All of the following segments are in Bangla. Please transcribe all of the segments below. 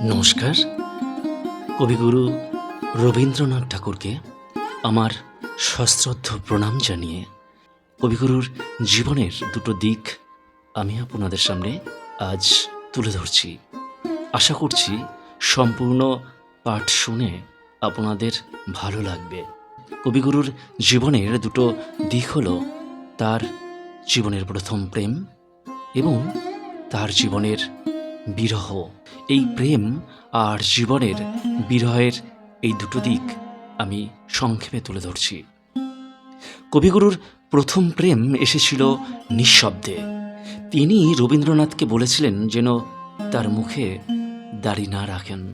নমস্কার। কবিগুরু রবীন্দ্রনাথ ঠাকুরকে আমার সশ্রদ্ধ প্রণাম জানিয়ে কবিগুরুর জীবনের দুটো দিক আমি আপনাদের সামনে আজ তুলে ধরছি। আশা করছি সম্পূর্ণ পাঠ শুনে আপনাদের ভালো লাগবে। কবিগুরুর জীবনের দুটো দিক হল তার জীবনের প্রথম প্রেম এবং তার জীবনের বিরহ। এই প্রেম আর জীবনের বিরহের এই দুটো দিক আমি সংক্ষেপে তুলে ধরছি। কবিগুরুর প্রথম প্রেম এসেছিল নিঃশব্দে। তিনি রবীন্দ্রনাথকে বলেছিলেন যেন তার মুখে দাড়ি না রাখেন।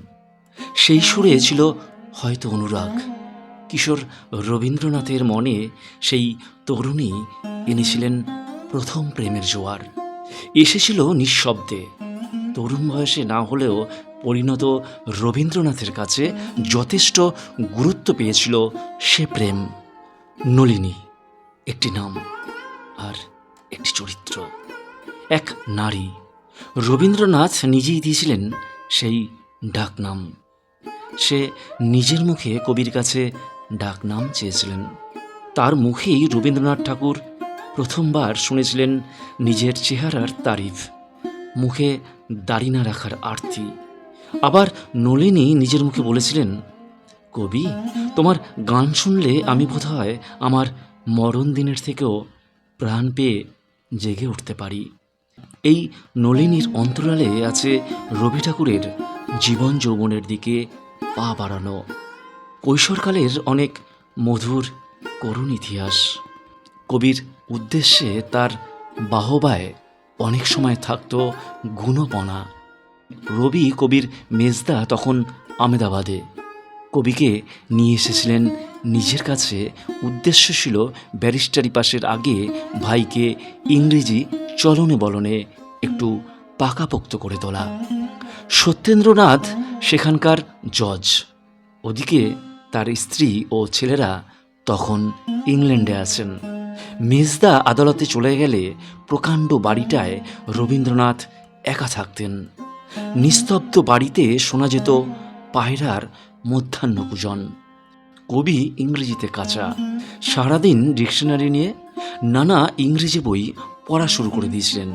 সেই সুরে ছিল হয়তো অনুরাগ। কিশোর রবীন্দ্রনাথের মনে সেই তরুণী এনেছিলেন প্রথম প্রেমের জোয়ার। এসেছিল নিঃশব্দে। তরুণ বয়সে না হলেও পরিণত রবীন্দ্রনাথের কাছে যথেষ্ট গুরুত্ব পেয়েছিল সে প্রেম। নলিনী, একটি নাম আর একটি চরিত্র। এক নারী। রবীন্দ্রনাথ নিজেই দিয়েছিলেন সেই ডাকনাম সে নিজের মুখে কবির কাছে ডাকনাম চেয়েছিলেন। তার মুখেই রবীন্দ্রনাথ ঠাকুর প্রথমবার শুনেছিলেন নিজের চেহারার তারিফ। মুখে দাড়ি না রাখার আরতি। আবার নলিনী নিজের মুখে বলেছিলেন, কবি, তোমার গান শুনলে আমি বোধহয় আমার মরণ দিনের থেকেও প্রাণ পেয়ে জেগে উঠতে পারি। এই নলিনীর অন্তরালে আছে রবি ঠাকুরের জীবন যৌবনের দিকে পা বাড়ানো। কৈশোরকালের অনেক মধুর করুণ ইতিহাস। কবির উদ্দেশ্যে তার বাহবায় অনেক সময় থাকত গুণপনা রবি কবির মেজদা তখন আমেদাবাদে। কবিকে নিয়ে এসেছিলেন নিজের কাছে। উদ্দেশ্য ছিল ব্যারিস্টারি পাশের আগে ভাইকে ইংরেজি চলনে বলনে একটু পাকাপোক্ত করে তোলা। সত্যেন্দ্রনাথ সেখানকার জজ। ওদিকে তার স্ত্রী ও ছেলেরা তখন ইংল্যান্ডে আছেন। মেজদা আদালতে চলে গেলে প্রকাণ্ড বাড়িটায় রবীন্দ্রনাথ একা থাকতেন। নিস্তব্ধ বাড়িতে শোনা যেত পায়রার মধ্যাহ্ন পূজন কবি ইংরেজিতে কাঁচা। সারাদিন ডিকশনারি নিয়ে নানা ইংরেজি বই পড়া শুরু করে দিয়েছিলেন।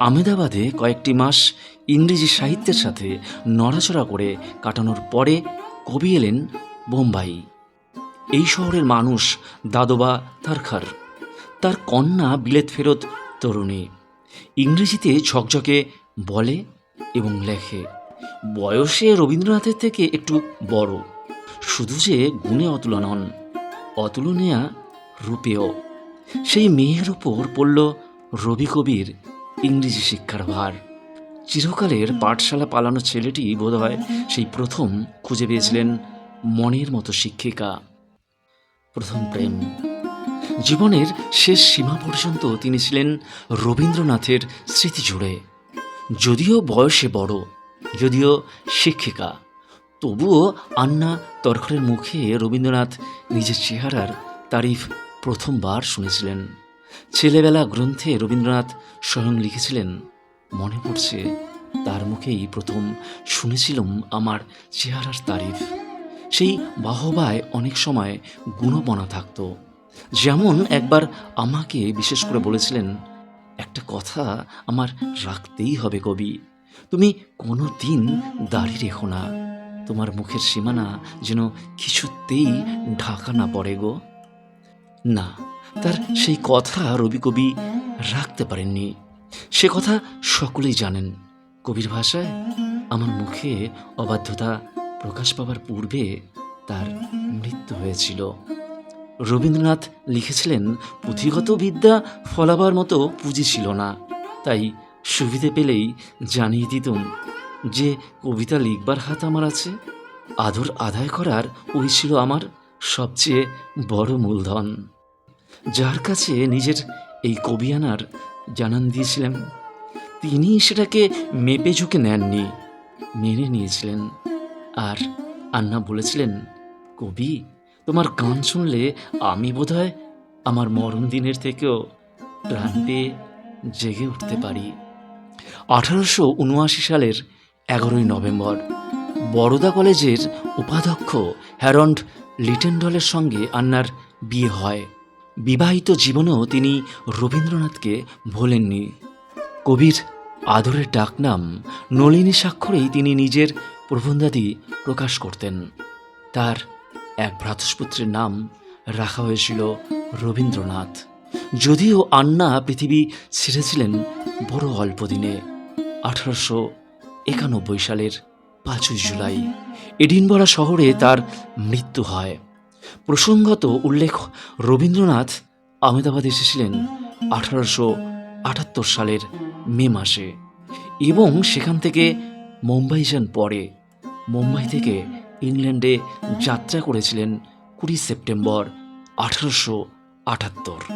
আমেদাবাদে কয়েকটি মাস ইংরেজি সাহিত্যের সাথে নড়াচড়া করে কাটানোর পরে কবি এলেন বোম্বাই। এই শহরের মানুষ দাদোবা তারখার। তার কন্যা বিলেত ফেরত তরুণী। ইংরেজিতে ঝকঝকে বলে এবং লেখে। বয়সে রবীন্দ্রনাথের থেকে একটু বড়। শুধু যে গুণে অতুলা নন, অতুলনীয়া রূপেও। সেই মেয়ের ওপর পড়ল রবি কবির ইংরেজি শিক্ষার ভার। চিরকালের পাঠশালা পালানো ছেলেটি বোধহয় সেই প্রথম খুঁজে পেয়েছিলেন মনের মতো শিক্ষিকা। প্রথম প্রেম। জীবনের শেষ সীমা পর্যন্ত তিনি ছিলেন রবীন্দ্রনাথের স্মৃতি জুড়ে যদিও বয়সে বড়, যদিও শিক্ষিকা, তবুও আন্না তরখরের মুখে রবীন্দ্রনাথ নিজের চেহারার তারিফ প্রথমবার শুনেছিলেন। ছেলেবেলা গ্রন্থে রবীন্দ্রনাথ স্বয়ং লিখেছিলেন, মনে পড়ছে তার মুখেই প্রথম শুনেছিলাম আমার চেহারার তারিফ। সেই বাহবায় অনেক সময় গুণপনা থাকতো। যেমন একবার আমাকে বিশেষ করে বলেছিলেন, একটা কথা আমার রাখতেই হবে কবি। তুমি কোনো দিন দাড়ি রেখো না। তোমার মুখের সীমানা যেন কিছুতেই ঢাকা না পড়ে গো। না, তার সেই কথা রবি কবি রাখতে পারেননি। সে কথা সকলেই জানেন। কবির ভাষায় আমার মুখে অবাধ্যতা প্রকাশ পাওয়ার পূর্বে তার মৃত্যু হয়েছিল। রবীন্দ্রনাথ লিখেছিলেন, পুঁথিগত বিদ্যা ফলাবার মতো পুঁজি ছিল না। তাই সুবিধে পেলেই জানিয়ে দিতুম যে কবিতা লিখবার হাত আমার আছে, আদর আদায় করার ওই ছিল আমার সবচেয়ে বড় মূলধন। যার কাছে নিজের এই কবিয়ানার জানান দিয়েছিলেন তিনি সেটাকে মেপে ঝুঁকে নেননি, মেনে নিয়েছিলেন। আর আন্না বলেছিলেন, কবি, তোমার গান শুনলে আমি বোধহয় আমার মরণ দিনের থেকেও প্রাণ পেয়ে জেগে উঠতে পারি। আঠারোশো উনআশি সালের এগারোই নভেম্বর, বরোদা কলেজের উপাধ্যক্ষ হ্যারন্ড লিটেন্ডলের সঙ্গে আন্নার বিয়ে হয়। বিবাহিত জীবনেও তিনি রবীন্দ্রনাথকে ভোলেননি। কবির আদরের ডাকনাম নলিনী স্বাক্ষরেই তিনি নিজের প্রবন্ধাদি প্রকাশ করতেন। তার এক ভ্রাতস্পুত্রের নাম রাখা হয়েছিল রবীন্দ্রনাথ। যদিও আন্না পৃথিবী ছেড়েছিলেন বড় অল্প দিনে, আঠারোশো একানব্বই সালের পাঁচই জুলাই। এডিনবরা শহরে তার মৃত্যু হয়। প্রসঙ্গত উল্লেখ, রবীন্দ্রনাথ আহমেদাবাদে এসেছিলেন আঠারোশো আটাত্তর সালের মে মাসে এবং সেখান থেকে মুম্বাই যান পরে। মুম্বাই থেকে ইংল্যান্ডে যাত্রা করেছিলেন কুড়ি সেপ্টেম্বর আঠারোশো আটাত্তর।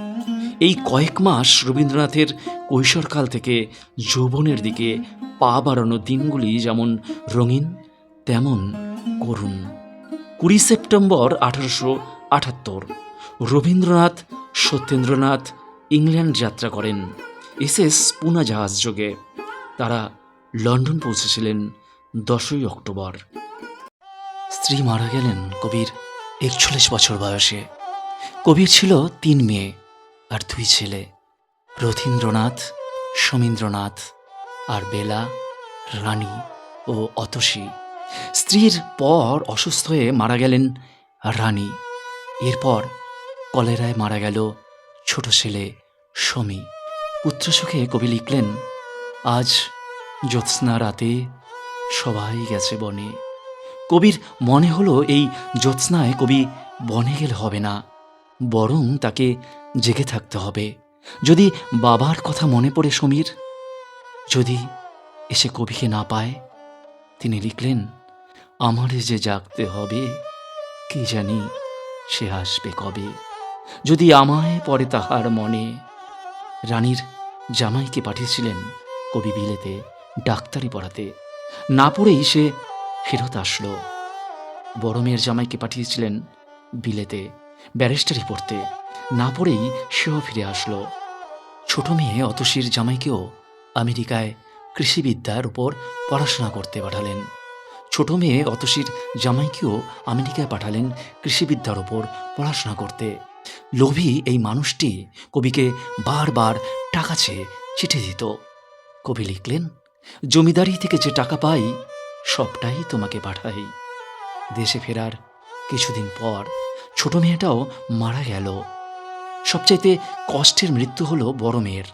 এই কয়েক মাস রবীন্দ্রনাথের কৈশোরকাল থেকে যৌবনের দিকে পা বাড়ানো দিনগুলি যেমন রঙিন, তেমন করুণ। কুড়ি সেপ্টেম্বর আঠারোশো আটাত্তর, রবীন্দ্রনাথ, সত্যেন্দ্রনাথ ইংল্যান্ড যাত্রা করেন। এসএস পুনা জাহাজ যোগে। তারা লন্ডন পৌঁছেছিলেন দশই অক্টোবর। স্ত্রী মারা গেলেন কবির একচল্লিশ বছর বয়সে। কবির ছিল তিন মেয়ে আর দুই ছেলে। রথীন্দ্রনাথ, সমীন্দ্রনাথ আর বেলা, রানী ও অতসী। স্ত্রীর পর অসুস্থ হয়ে মারা গেলেন রানী। এরপর কলেরায় মারা গেল ছোট ছেলে সমী। পুত্রসুখে কবি লিখলেন, আজ জ্যোৎস্না রাতে সবাই গেছে বনে। কবির মনে হলো এই জ্যোৎস্নায় কবি বনে গেলে হবে না, বরং তাকে জেগে থাকতে হবে। যদি বাবার কথা মনে পড়ে সমীর, যদি এসে কবিকে না পায়, তিনি লিখলেন, আমারে যে জাগতে হবে, কি জানি সে আসবে কবে। যদি আমায় পড়ে তাহার মনে, রানীর জামাইকে পাঠিয়েছিলেন কবি বিলেতে ডাক্তারি পড়াতে। না পড়েই সে ফেরত আসলো। বড় মেয়ের জামাইকে পাঠিয়েছিলেন বিলেতে, ব্যারিস্টারি পড়তে। না পড়েই সেও ফিরে আসলো। ছোট মেয়ে অতসীর জামাইকেও আমেরিকায় কৃষিবিদ্যার উপর পড়াশোনা করতে পাঠালেন। ছোট মেয়ে অতসীর জামাইকেও আমেরিকায় পাঠালেন কৃষিবিদ্যার উপর পড়াশোনা করতে। লোভী এই মানুষটি কবিকে বারবার টাকা চেয়ে চিঠি দিত। কবি লিখলেন জমিদারি থেকে যে টাকা পাই, সবটাই তোমাকে পাঠাই। দেশে ফেরার কিছুদিন পর ছোট মেয়েটাও মারা গেল। সবচাইতে কষ্টের মৃত্যু হলো বড় মেয়ের।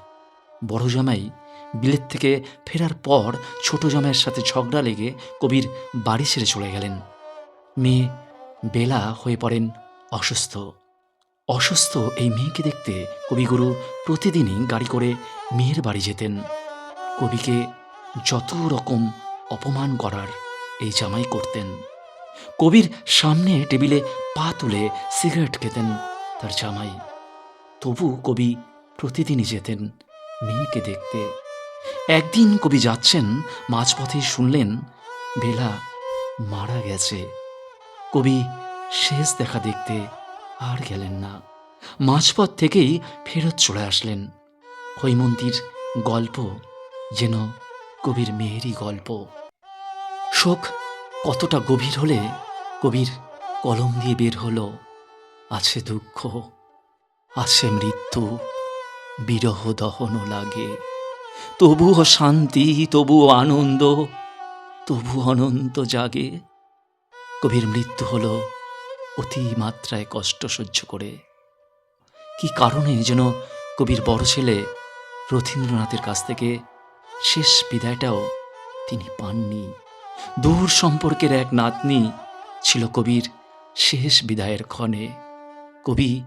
বড় জামাই বিলেত থেকে ফেরার পর ছোট জামাইয়ের সাথে ঝগড়া লেগে কবির বাড়ি ছেড়ে চলে গেলেন। মেয়ে বেলা হয়ে পড়েন অসুস্থ। অসুস্থ এই মেয়েকে দেখতে কবিগুরু প্রতিদিনই গাড়ি করে মেয়ের বাড়ি যেতেন। কবিকে যত রকম অপমান করার এই জামাই করতেন। কবির সামনে টেবিলে পা তুলে সিগারেট খেতেন তার জামাই। তবু কবি প্রতিদিনই যেতেন মেয়েকে দেখতে। একদিন কবি যাচ্ছেন, মাঝপথে শুনলেন বেলা মারা গেছে। কবি শেষ দেখা দেখতে আর গেলেন না। মাঝপথ থেকেই ফেরত চলে আসলেন। হৈমন্তীর গল্প যেন কবির মেয়েরই গল্প। শোক কতটা গভীর হলে কবির কলম দিয়ে বের হলো। আছে দুঃখ, আছে মৃত্যু, বিরহ দহন লাগে। তবুও শান্তি, তবুও আনন্দ তবু অনন্ত জাগে। কবির মৃত্যু হলো অতি মাত্রায় কষ্ট সহ্য করে। কি কারণে যেন কবির বড় ছেলে রথীন্দ্রনাথের কাছ থেকে শেষ বিদায়টাও তিনি পাননি। দূর সম্পর্কের এক নাতনি ছিল কবির শেষ বিদায়ের ক্ষণে। কবি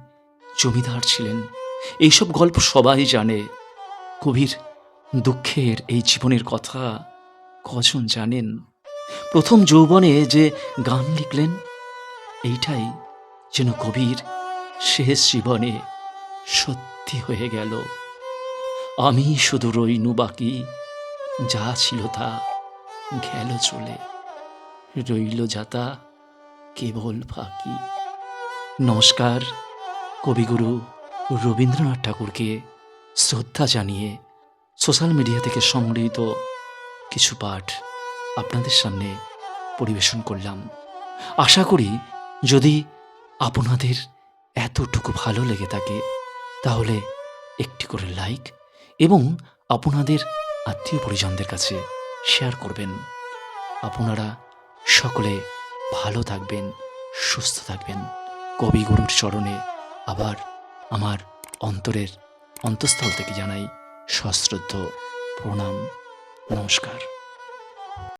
জমিদার ছিলেন। এইসব গল্প সবাই জানে। কবির দুঃখের এই জীবনের কথা কজন জানেন? প্রথম যৌবনে যে গান লিখলেন, এইটাই যেন কবির শেষ জীবনে সত্যি হয়ে গেল। আমি শুধু রইনু বাকি। যা ছিল তা গেল চলে। রইল যাতা কেবল ফাঁকি। নমস্কার, কবিগুরু রবীন্দ্রনাথ ঠাকুরকে শ্রদ্ধা জানিয়ে সোশ্যাল মিডিয়া থেকে সংগৃহীত কিছু পাঠ আপনাদের সামনে পরিবেশন করলাম। আশা করি যদি আপনাদের এতটুকু ভালো লেগে থাকে, তাহলে একটি করে লাইক এবং আপনাদের আত্মীয় পরিজনদের কাছে শেয়ার করবেন। আপনারা সকলে ভালো থাকবেন, সুস্থ থাকবেন। কবিগুরুর চরণে আবার আমার অন্তরের অন্তঃস্থল থেকে জানাই সশ্রদ্ধ প্রণাম। নমস্কার।